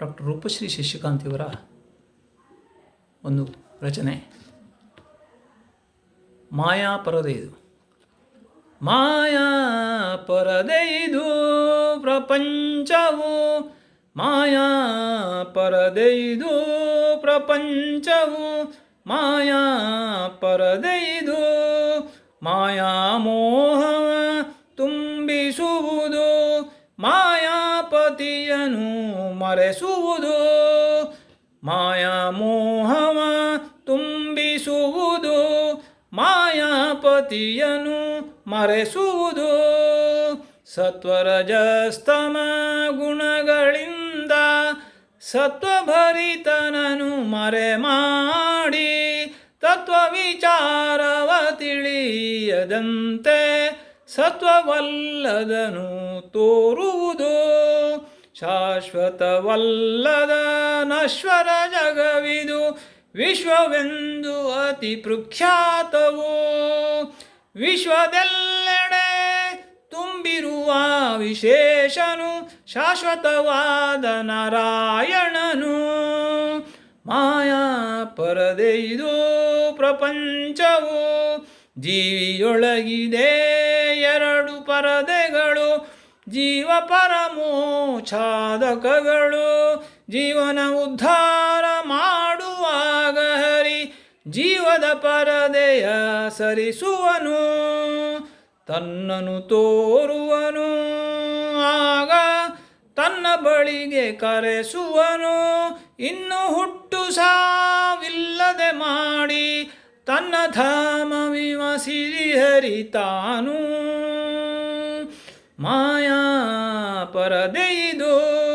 Doctor Roopashree ಶಶಿಕಾಂತಿಯವರ ಒಂದು ರಚನೆ. ಮಾಯಾ ಪರದೆ ಇದು. ಮಾಯಾ ಪರದೆ ಇದು ಪ್ರಪಂಚವು. ಮಾಯಾ ಪರದೆ ಇದು ಪ್ರಪಂಚವು. ಮಾಯಾ ಪರದೆ ಇದು. ಮಾಯಾಪತಿಯನು ಮರೆಸುವುದು, ಮಾಯಾ ಮೋಹವ ತುಂಬಿಸುವುದು ಮಾಯಾಪತಿಯನು ಮರೆಸುವುದು. ಸತ್ವರಜಸ್ತಮ ಗುಣಗಳಿಂದ ಸತ್ವಭರಿತನನು ಮರೆ ಮಾಡಿ, ತತ್ವವಿಚಾರವ ತಿಳಿಯದಂತೆ ಸತ್ವವಲ್ಲದನು ತೋರುವುದು. ಶಾಶ್ವತವಲ್ಲದ ನಶ್ವರ ಜಗವಿದು ವಿಶ್ವವೆಂದು ಅತಿ ಪ್ರಖ್ಯಾತವು. ವಿಶ್ವದೆಲ್ಲೆಡೆ ತುಂಬಿರುವ ವಿಶೇಷನು, ಶಾಶ್ವತವಾದ ನಾರಾಯಣನು. ಮಾಯಾ ಪರದೆಯಿದು ಪ್ರಪಂಚವು, ಜೀವಿಯೊಳಗಿದೆ ಎರಡು ಪರದೆಗಳು. ಜೀವ ಪರಮೋಚಾದಕಗಳು ಜೀವನ ಉದ್ಧಾರ ಮಾಡುವಾಗ ಹರಿ ಜೀವದ ಪರದೆಯ ಸರಿಸುವನು, ತನ್ನನು ತೋರುವನು, ಆಗ ತನ್ನ ಬಳಿಗೆ ಕರೆಸುವನು, ಇನ್ನು ಹುಟ್ಟು ಸಾವಿಲ್ಲದೆ ಮಾಡಿ ತನ್ನ ಧಾಮವಿವ ಸಿರಿಹರಿ ಹರಿತಾನು ಮಾಯಾ Sara Deido.